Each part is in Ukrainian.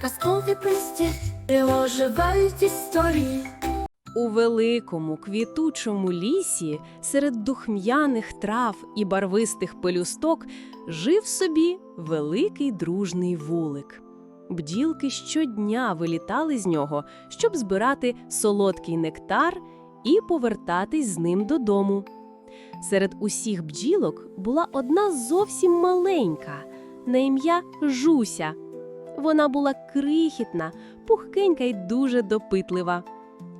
казкові присті, оживають історії. У великому квітучому лісі серед духм'яних трав і барвистих пелюсток жив собі великий дружний вулик. Бділки щодня вилітали з нього, щоб збирати солодкий нектар і повертатись з ним додому. Серед усіх бджілок була одна зовсім маленька, на ім'я Жуся. Вона була крихітна, пухкенька й дуже допитлива.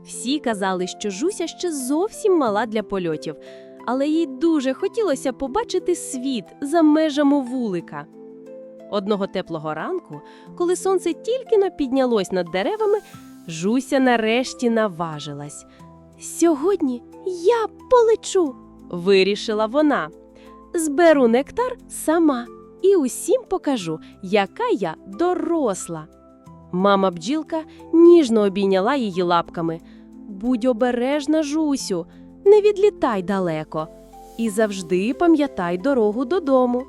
Всі казали, що Жуся ще зовсім мала для польотів, але їй дуже хотілося побачити світ за межами вулика. Одного теплого ранку, коли сонце тільки но піднялось над деревами, Жуся нарешті наважилась. Сьогодні я полечу, вирішила вона. Зберу нектар сама і усім покажу, яка я доросла. Мама бджілка ніжно обійняла її лапками. Будь обережна, Жусю, не відлітай далеко. І завжди пам'ятай дорогу додому.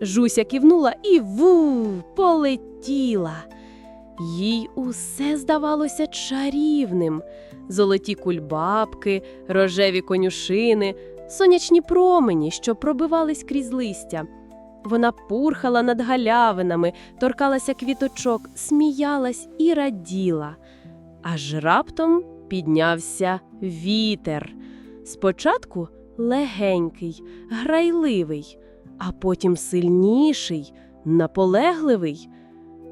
Жуся кивнула і ву, полетіла. Їй усе здавалося чарівним: золоті кульбабки, рожеві конюшини, сонячні промені, що пробивались крізь листя. Вона пурхала над галявинами, торкалася квіточок, сміялась і раділа. Аж раптом піднявся вітер. Спочатку легенький, грайливий, а потім сильніший, наполегливий.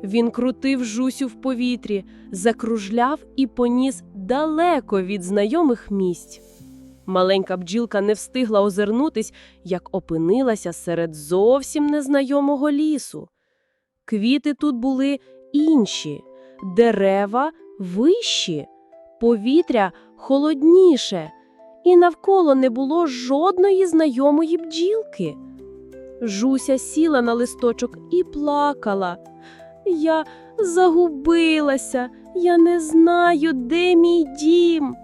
Він крутив Жусю в повітрі, закружляв і поніс далеко від знайомих місць. Маленька бджілка не встигла озирнутись, як опинилася серед зовсім незнайомого лісу. Квіти тут були інші, дерева вищі, повітря холодніше, і навколо не було жодної знайомої бджілки. Жуся сіла на листочок і плакала. Я загубилася, я не знаю, де мій дім.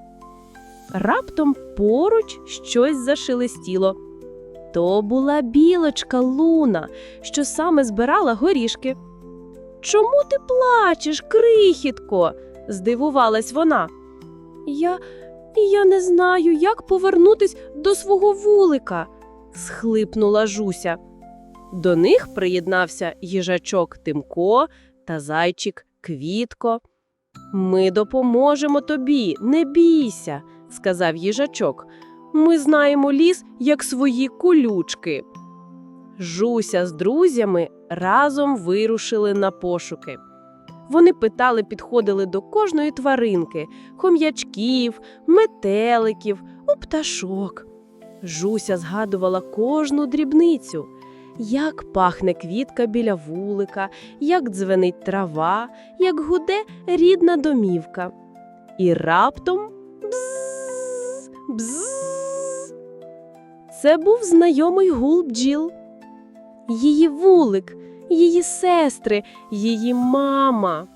Раптом поруч щось зашелестіло. То була білочка Луна, що саме збирала горішки. Чому ти плачеш, крихітко? здивувалась вона. Я я не знаю, як повернутись до свого вулика, схлипнула Жуся. До них приєднався їжачок Тимко та зайчик Квітко. Ми допоможемо тобі, не бійся, сказав їжачок. Ми знаємо ліс як свої колючки. Жуся з друзями разом вирушили на пошуки. Вони питали, підходили до кожної тваринки, хом'ячків, метеликів, у пташок. Жуся згадувала кожну дрібницю, як пахне квітка біля вулика, як дзвенить трава, як гуде рідна домівка. І раптом бзз, бзз. Це був знайомий гул бджіл. Її вулик, її сестри, її мама.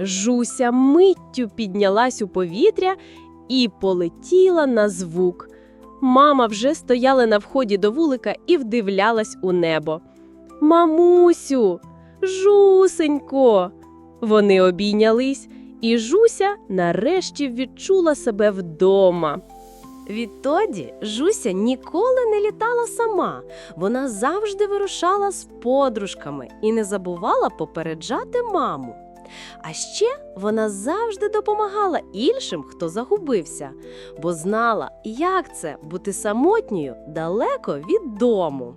Жуся миттю піднялась у повітря і полетіла на звук. Мама вже стояла на вході до вулика і вдивлялась у небо. Мамусю, жусенько. Вони обійнялись, і Жуся нарешті відчула себе вдома. Відтоді Жуся ніколи не літала сама. Вона завжди вирушала з подружками і не забувала попереджати маму. А ще вона завжди допомагала іншим, хто загубився, бо знала, як це бути самотньою далеко від дому.